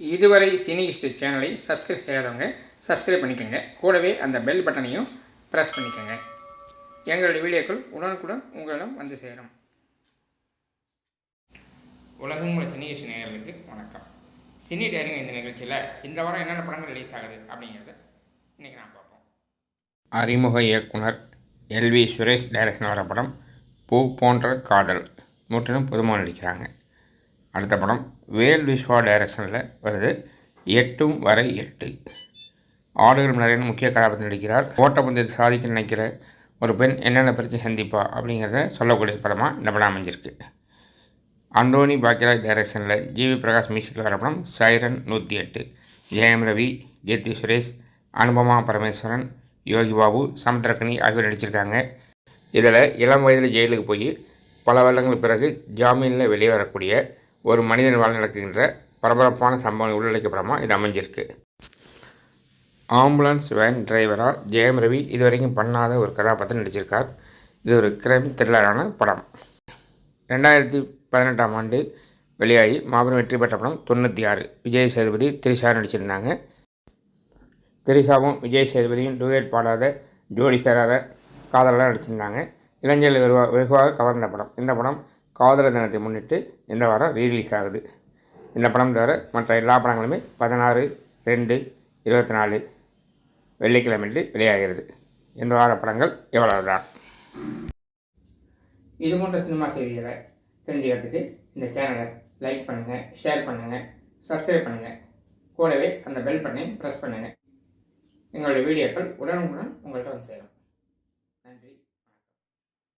இதுவரை cine history சேனலை subscribe செய்யாதவங்க சப்ஸ்கிரைப் பண்ணிக்கோங்க. கூடவே அந்த பெல் பட்டனையும் ப்ரெஸ் பண்ணிக்கோங்க. எங்களுடைய வீடியோக்கள் உடனுக்குடன் உங்களிடம் வந்து சேரும். உலகம் உள்ள சினி ஹிஸ்ட்ரி நேயர்களுக்கு வணக்கம். சினி டேரிங் இந்த நிகழ்ச்சியில் இந்த வாரம் என்னென்ன படங்கள் ரிலீஸ் ஆகுது அப்படிங்கிறத இன்றைக்கி நான் பார்ப்போம். அறிமுக இயக்குனர் எல்வி சுரேஷ் டைரக்ஷன் வர படம் பூ போன்ற காதல். முற்றிலும் புதுமாக நடிக்கிறாங்க அடுத்த படம் வேல் விஸ்வா டைரக்ஷனில் வருது. எட்டும் வரை எட்டு. ஆடுகள் நிறைய முக்கிய கதாபாத்திரம் நடிக்கிறார். ஓட்டப்பந்தயத்தை சாதிக்க நினைக்கிற ஒரு பெண் என்னென்ன பிரச்சனை சந்திப்பா அப்படிங்கிறத சொல்லக்கூடிய படமாக இந்த படம் அமைஞ்சிருக்கு. அந்தோனி பாக்கியராஜ் டைரக்ஷனில் ஜிவி பிரகாஷ் மியூசிக்கில் வர படம் சைரன் நூற்றி எட்டு. ஜெயம் ரவி கீர்த்தி சுரேஷ் அனுபமா பரமேஸ்வரன் யோகி பாபு சமுத்திரக்கனி ஆகியோர் நடிச்சிருக்காங்க. இதில் இளம் வயதில் ஜெயிலுக்கு போய் பல வருடங்களுக்கு பிறகு ஜாமீனில் வெளியே வரக்கூடிய ஒரு மனிதன் வாழ் நடக்கின்ற பரபரப்பான சம்பவம் உள்ளடக்கப்படமா இது அமைஞ்சிருக்கு. ஆம்புலன்ஸ் வேன் டிரைவராக ஜெயம் ரவி இதுவரைக்கும் பண்ணாத ஒரு கதாபாத்திரம் நடிச்சிருக்கார். இது ஒரு கிரைம் த்ரில்லரான படம். ரெண்டாயிரத்தி பதினெட்டாம் ஆண்டு வெளியாகி மாபெரும் வெற்றி பெற்ற படம் தொண்ணூற்றி ஆறு. விஜய் சேதுபதி திரிஷா நடிச்சிருந்தாங்க. திரிஷாவும் விஜய் சேதுபதியும் டூயட் பாடாத ஜோடி சேராத காதலெலாம் நடிச்சிருந்தாங்க. இளைஞர்கள் வெகுவாக கவர்ந்த படம். இந்த படம் காதலர் தினத்தை முன்னிட்டு இந்த வாரம் ரீரிலீஸ் ஆகுது. இந்த படம் தவிர மற்ற எல்லா படங்களுமே பதினாறு ரெண்டு இருபத்தி நாலு வெள்ளிக்கிழமையில் வெளியாகிறது. இந்த வார படங்கள் இவ்வளவுதான். இது போன்ற சினிமா செய்திகளை தெரிஞ்சுக்கிறதுக்கு இந்த சேனலை லைக் பண்ணுங்கள் ஷேர் பண்ணுங்கள் சப்ஸ்கிரைப் பண்ணுங்கள் கூடவே அந்த பெல் பட்டனையும் ப்ரெஸ் பண்ணுங்கள் எங்களுடைய வீடியோக்கள் உடனுக்குடன் உங்கள்கிட்ட